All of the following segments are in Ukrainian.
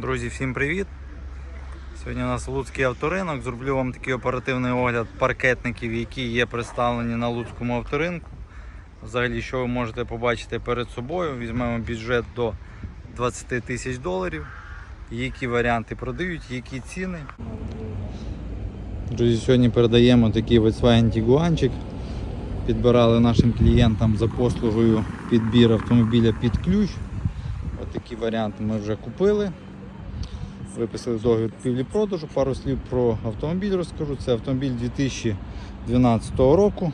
Друзі, всім привіт! Сьогодні у нас Луцький авторинок. Зроблю вам такий оперативний огляд паркетників, які є представлені на Луцькому авторинку. Взагалі, що ви можете побачити перед собою. Візьмемо бюджет до 20 тисяч доларів. Які варіанти продають, які ціни. Друзі, сьогодні передаємо такий Volkswagen Tiguanчик. Підбирали нашим клієнтам за послугою підбір автомобіля під ключ. Ось такі варіанти ми вже купили. Виписали договір купівлі-продажу. Пару слів про автомобіль розкажу. Це автомобіль 2012 року.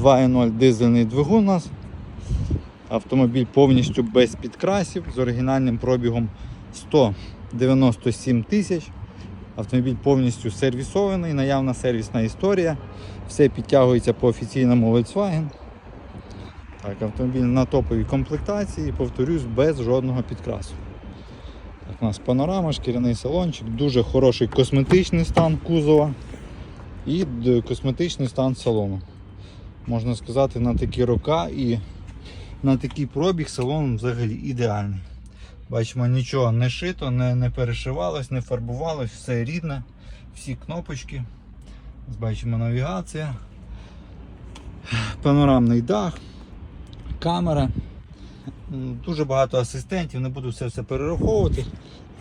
2.0 дизельний двигун у нас. Автомобіль повністю без підкрасів з оригінальним пробігом 197 тисяч. Автомобіль повністю сервісований, наявна сервісна історія. Все підтягується по офіційному Volkswagen. Так, автомобіль на топовій комплектації, повторюсь, без жодного підкрасу. У нас панорама, шкіряний салончик, дуже хороший косметичний стан кузова і косметичний стан салону. Можна сказати, на такі рока і на такий пробіг салон взагалі ідеальний. Бачимо, нічого не шито, не, не перешивалось, не фарбувалось, все рідне, всі кнопочки. Бачимо навігація, панорамний дах, камера. Дуже багато асистентів, не буду все все перераховувати.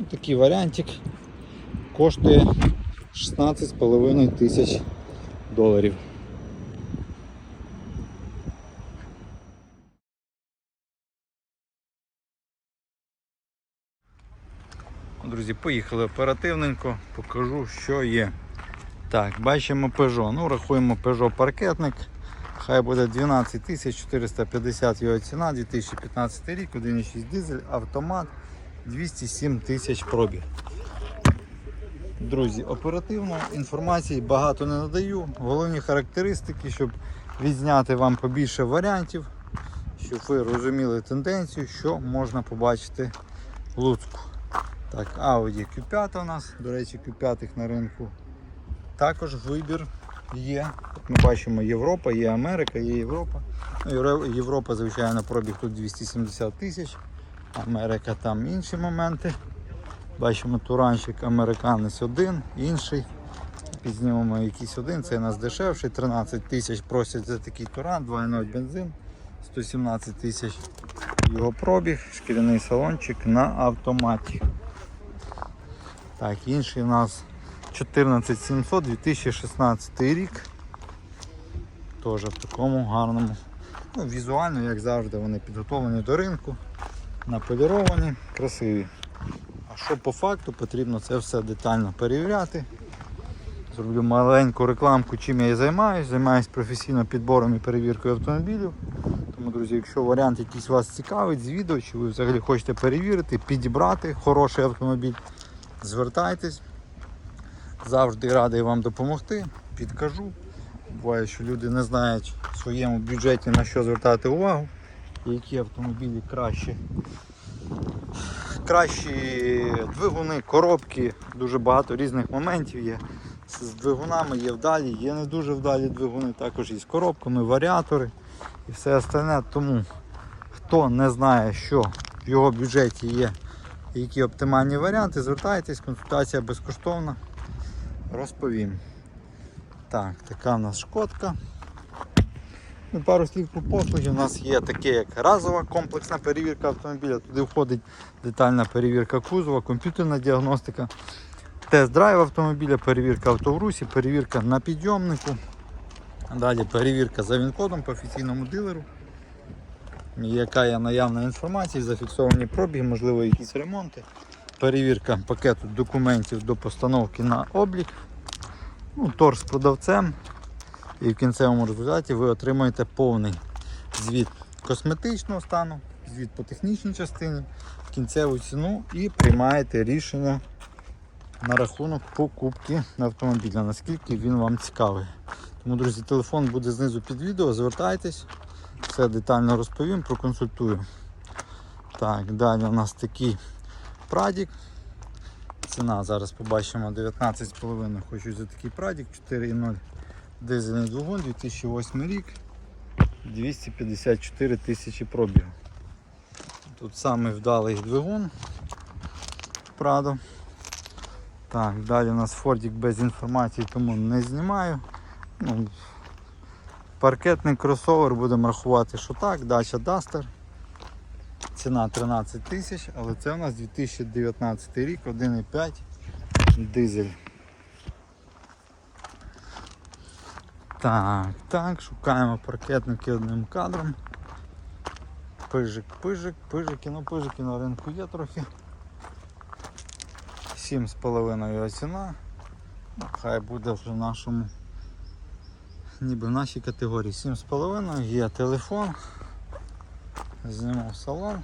Такий варіантик коштує 16,5 тисяч доларів. Друзі, поїхали оперативненько, покажу, що є. Так, бачимо Peugeot. Ну, рахуємо Peugeot паркетник. Хай буде 12 450 його ціна, 2015 рік, 1,6 дизель, автомат, 207 тисяч пробіг. Друзі, оперативно інформації багато не надаю. Головні характеристики, щоб відзняти вам побільше варіантів, щоб ви розуміли тенденцію, що можна побачити в Луцьку. Так, Audi Q5 у нас, до речі, Q5 на ринку. Також вибір є. Ми бачимо Європа, є Америка, є Європа. Ну, Європа, звичайно, пробіг тут 270 тисяч. Америка там інші моменти. Бачимо туранчик американець один, інший. Підзнімемо якийсь один, це у нас дешевший, 13 тисяч просять за такий туран, 2.0 бензин, 117 тисяч його пробіг, шкіряний салончик на автоматі. Так, інший у нас 14700 2016 рік. Теж в такому гарному. Ну, візуально, як завжди, вони підготовлені до ринку, наполіровані, красиві. А що по факту потрібно це все детально перевіряти. Зроблю маленьку рекламку, чим я і займаюся. Займаюся професійно підбором і перевіркою автомобілів. Тому, друзі, якщо варіант якийсь вас цікавить з відео, чи ви взагалі хочете перевірити, підібрати хороший автомобіль, звертайтесь. Завжди радий вам допомогти, підкажу. Буває, що люди не знають в своєму бюджеті на що звертати увагу, які автомобілі краще. Кращі двигуни, коробки, дуже багато різних моментів є. З двигунами є вдалі, є не дуже вдалі двигуни, також і з коробками, варіатори і все остальне. Тому хто не знає, що в його бюджеті є, які оптимальні варіанти, звертайтесь, консультація безкоштовна розповім. Так, така в нас шкодка. Ну, пару слів про послуги. У нас є таке, як разова комплексна перевірка автомобіля. Туди входить детальна перевірка кузова, комп'ютерна діагностика, тест-драйв автомобіля, перевірка автоврусі, перевірка на підйомнику. Далі перевірка за він-кодом по офіційному дилеру. Яка є наявна інформація, зафіксовані пробіги, можливо, якісь ремонти. Перевірка пакету документів до постановки на облік. Ну, торг з продавцем. І в кінцевому результаті ви отримаєте повний звіт косметичного стану, звіт по технічній частині, кінцеву ціну і приймаєте рішення на рахунок покупки автомобіля, наскільки він вам цікавий. Тому, друзі, телефон буде знизу під відео, звертайтесь, все детально розповім, проконсультую. Так, далі у нас такий прадік. Ціна зараз побачимо 19,5 хочу за такий прадік 4.0 дизельний двигун 2008 рік 254 тисячі пробігу. Тут самий вдалий двигун. Prado. Так, далі у нас Фордік без інформації, тому не знімаю. Ну, паркетний кросовер будемо рахувати, що так, дача Duster. Ціна 13 тисяч, але це у нас 2019 рік, 1,5 дизель. Так, так, шукаємо паркетники одним кадром. Пижик, пижик, пижики, ну пижики на ринку є трохи. 7,5 ціна. Ну, хай буде вже в нашому, ніби в нашій категорії 7,5, є телефон. Знімав салон.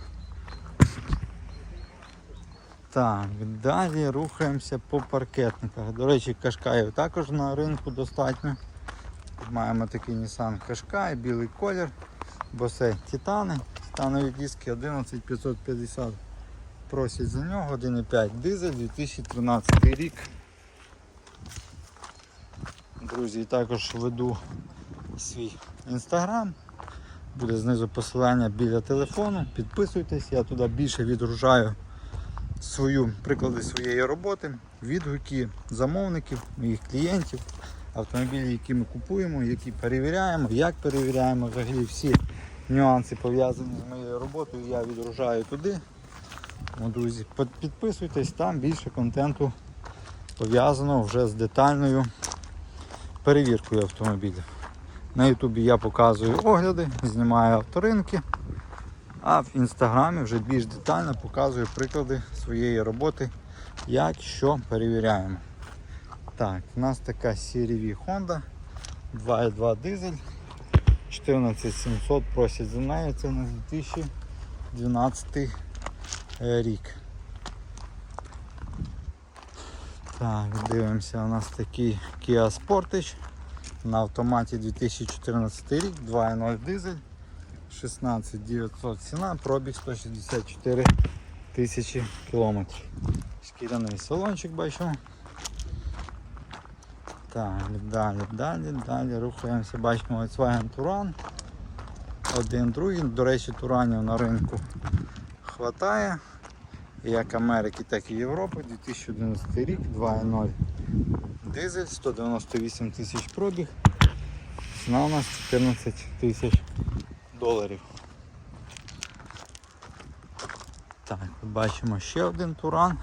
Так, далі рухаємося по паркетниках. До речі, кашкаїв також на ринку достатньо. Маємо такий Nissan Qashqai, білий колір, босе Титани, титанові диски 11550 просять за нього, 1,5 дизель 2013 рік. Друзі, також веду свій інстаграм. Буде знизу посилання біля телефону. Підписуйтесь, я туди більше відгружаю свою, приклади своєї роботи, відгуки замовників, моїх клієнтів, автомобілі, які ми купуємо, які перевіряємо, як перевіряємо, взагалі всі нюанси пов'язані з моєю роботою, я відгружаю туди. Тому, друзі, підписуйтесь, там більше контенту пов'язаного вже з детальною перевіркою автомобілів. На Ютубі я показую огляди, знімаю авторинки, а в інстаграмі вже більш детально показую приклади своєї роботи, як що перевіряємо. Так, у нас така CRV Honda 2.2 дизель. 14700 просять за неї, це у нас 2012 е, рік. Так, дивимося, у нас такий Kia Sportage на автоматі 2014 рік, 2.0 дизель, 16900 ціна, пробіг 164 тисячі кілометрів. Шкіряний салончик бачимо. Так, далі, далі, далі рухаємося. Бачимо Volkswagen Touran. Один другий. До речі, Туранів на ринку хватає. Як Америки, так і Європи. 2011 рік, 2.0 дизель, 198 тисяч пробіг. Ціна у нас 14 тисяч доларів. Так, бачимо ще один Туран.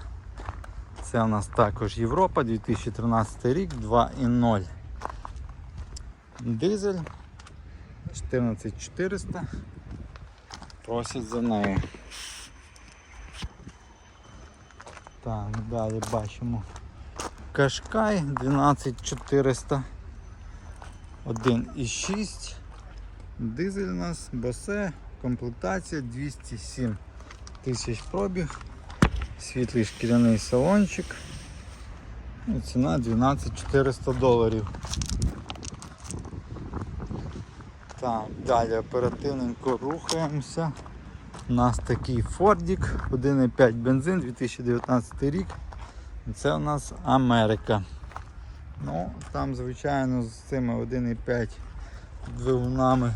Це у нас також Європа, 2013 рік, 2.0 дизель 14400. Просять за нею. Так, далі бачимо Кашкай 12400. 1,6. Дизель у нас, босе, комплектація 207 тисяч пробіг. Світлий шкіряний салончик. І ціна 12400 доларів. Так, далі оперативненько рухаємося. У нас такий Фордік, 1,5 бензин, 2019 рік. Це у нас Америка. Ну, там, звичайно, з цими 1,5 двигунами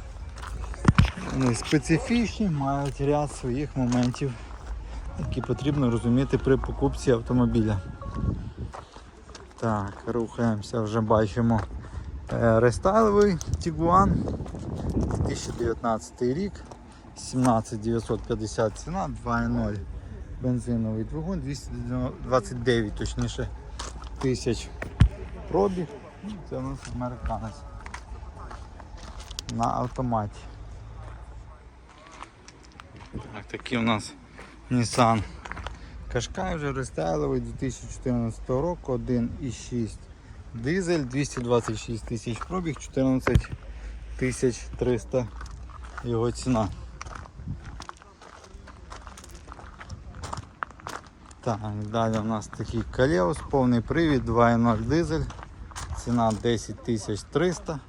вони специфічні, мають ряд своїх моментів, які потрібно розуміти при покупці автомобіля. Так, рухаємося, вже бачимо е, рестайловий Tiguan 2019 рік, 17950 ціна, 2.0 бензиновий двигун, 229 точніше тисяч пробіг. Це у нас американець на автоматі. Так, такий у нас Nissan Qashqai вже рестайловий 2014 року, 1,6 дизель, 226 тисяч пробіг, 14 тисяч 300 його ціна. Так, далі у нас такий Калеус, повний привід, 2.0 дизель, ціна 10 300.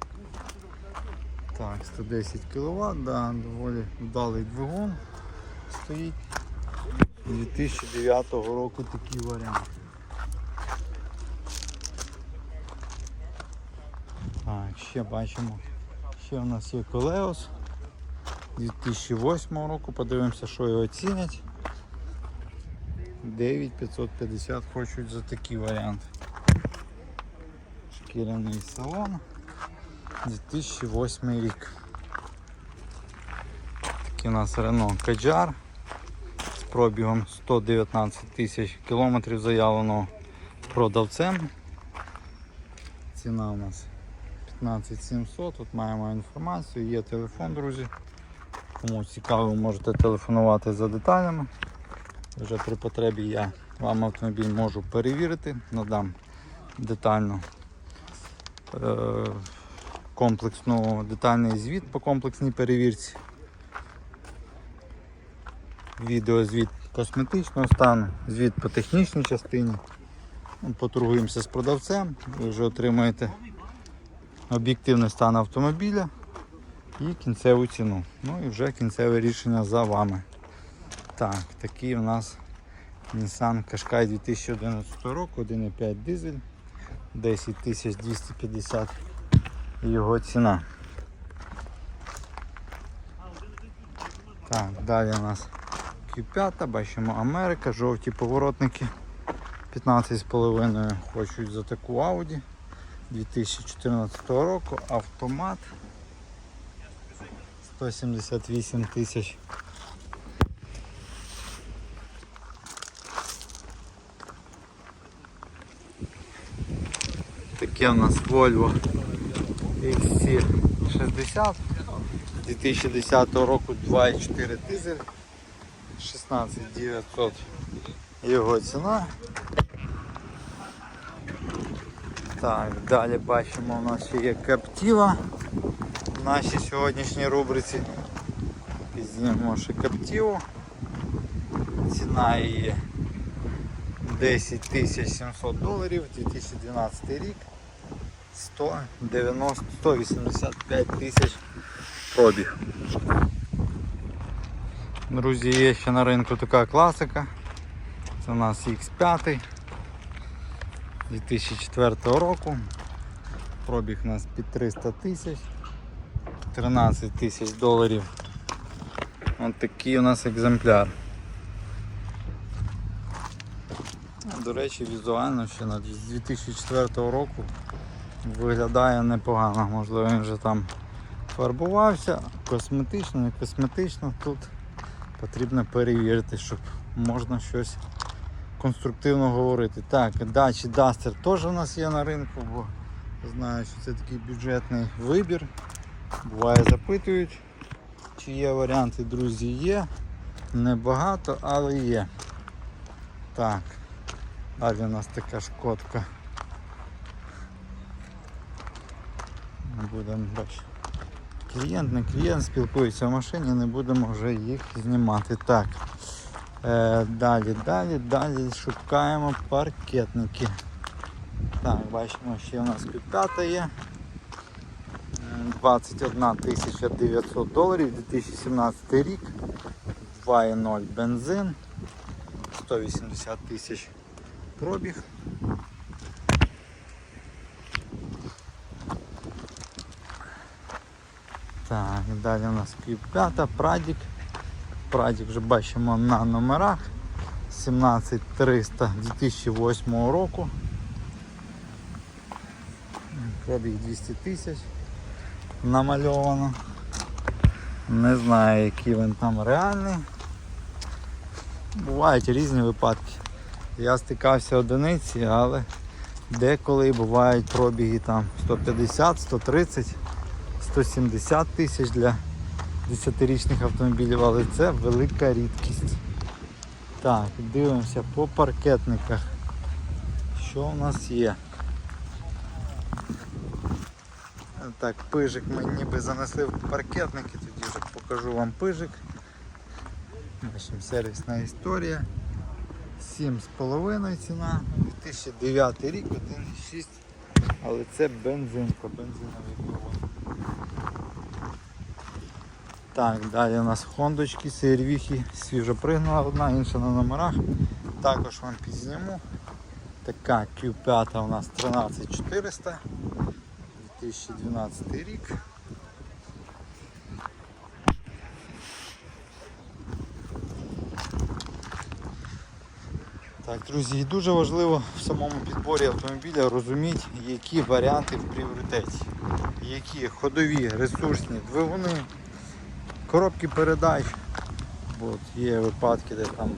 Так, 110 кВт, да, доволі вдалий двигун стоїть. 2009 року такий варіант. Так, ще бачимо, ще у нас є Колеос 2008 року, подивимося, що його цінять. 9550 хочуть за такий варіант. Шкіряний салон. 2008 рік. Такий у нас Renault Kadjar з пробігом 119 тисяч кілометрів заявленого продавцем. Ціна у нас 15700. Тут маємо інформацію, є телефон, друзі. Кому цікаво, можете телефонувати за деталями. Вже при потребі я вам автомобіль можу перевірити, надам детально е, комплексну, детальний звіт по комплексній перевірці. Відеозвіт косметичного стану, звіт по технічній частині. Ну, Поторгуємося з продавцем, ви вже отримаєте об'єктивний стан автомобіля і кінцеву ціну. Ну і вже кінцеве рішення за вами. Так, такий у нас Nissan Qashqai 2011 року, 1,5 дизель, 10 250 його ціна. Так, далі у нас Q5, бачимо Америка, жовті поворотники 15,5 хочуть за таку Audi 2014 року, автомат 178 тисяч. Таке у нас Volvo XC60 2010 року 2,4 дизель 16 900 його ціна. Так, далі бачимо у нас ще є Captiva в нашій сьогоднішній рубриці. Пізнімо ще Captiva. Ціна її 10 700 доларів, 2012 рік, 190, 185 тисяч пробіг. Друзі, є ще на ринку така класика. Це у нас X5 2004 року. Пробіг у нас під 300 тисяч, 13 тисяч доларів. Ось такий у нас екземпляр. До речі, візуально ще з 2004 року виглядає непогано. Можливо, він вже там фарбувався, косметично, не косметично. Тут потрібно перевірити, щоб можна щось конструктивно говорити. Так, дачі Duster теж у нас є на ринку, бо знаю, що це такий бюджетний вибір. Буває запитують, чи є варіанти, друзі, є. Небагато, але є. Так. Далі у нас така шкодка. Будемо бачити. Клієнт, не клієнт спілкується в машині, не будемо вже їх знімати. Так. Е, далі, далі, далі шукаємо паркетники. Так, бачимо, ще у нас Q5 є. Е, 21 900 доларів, 2017 рік, 2,0 бензин, 180 тисяч пробіг. Так, далі у нас Q5, Прадік. Прадік вже бачимо на номерах 17300 2008 року. Пробіг 200 тисяч намальовано. Не знаю, який він там реальний. Бувають різні випадки. Я стикався одиниці, але деколи бувають пробіги там 150, 130, 170 тисяч для 10-річних автомобілів, але це велика рідкість. Так, дивимося по паркетниках. Що у нас є? Так, пижик ми ніби занесли в паркетники, тоді вже покажу вам пижик. Бачимо сервісна історія. 7,5 ціна, 2009 рік, 1,6, але це бензинка, бензиновий двигун. Так, далі у нас хондочки, сервіхи, свіжо пригнала одна, інша на номерах. Також вам підзніму. Така Q5 у нас 13400, 2012 рік. Так, друзі, дуже важливо в самому підборі автомобіля розуміти, які варіанти в пріоритеті, які ходові, ресурсні двигуни, коробки передач. От, є випадки, де там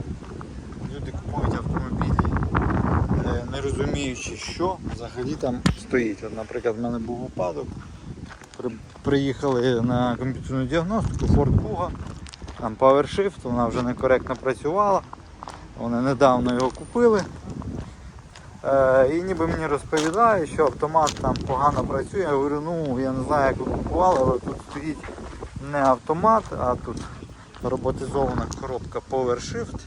люди купують автомобілі, е, не розуміючи, що взагалі там стоїть. От, наприклад, в мене був випадок. Приїхали на комп'ютерну діагностику Ford Kuga, там PowerShift, вона вже некоректно працювала. Вони недавно його купили. Е, і ніби мені розповідають, що автомат там погано працює. Я говорю, ну я не знаю, як ви купували, але тут стоїть не автомат, а тут роботизована коробка PowerShift.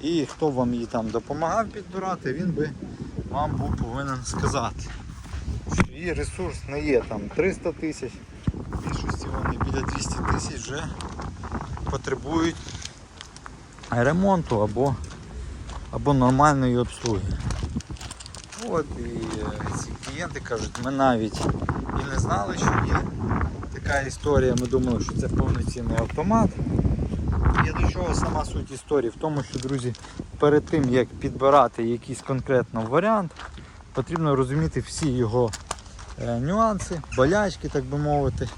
І хто вам її там допомагав підбирати, він би вам був повинен сказати, що її ресурс не є там 300 тисяч, більшості вони біля 200 тисяч вже потребують ремонту або, або нормальної обслуги. От і е, ці клієнти кажуть, ми навіть і не знали, що є така історія. Ми думали, що це повноцінний автомат. Є до чого сама суть історії в тому, що, друзі, перед тим як підбирати якийсь конкретно варіант, потрібно розуміти всі його е, нюанси, болячки, так би мовити,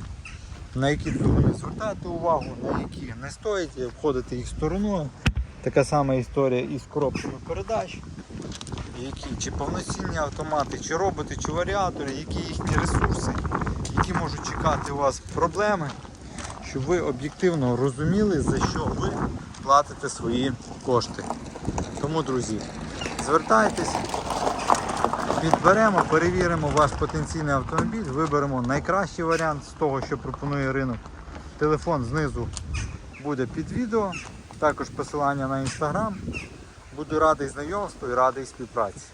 на які двигуни звертати увагу, на які не стоїть, обходити їх стороною. Така сама історія із коробками передач, які чи повноцінні автомати, чи роботи, чи варіатори, які їхні ресурси, які можуть чекати у вас проблеми, щоб ви об'єктивно розуміли, за що ви платите свої кошти. Тому, друзі, звертайтесь, підберемо, перевіримо ваш потенційний автомобіль, виберемо найкращий варіант з того, що пропонує ринок. Телефон знизу буде під відео, також посилання на інстаграм. Буду радий знайомству і радий співпраці.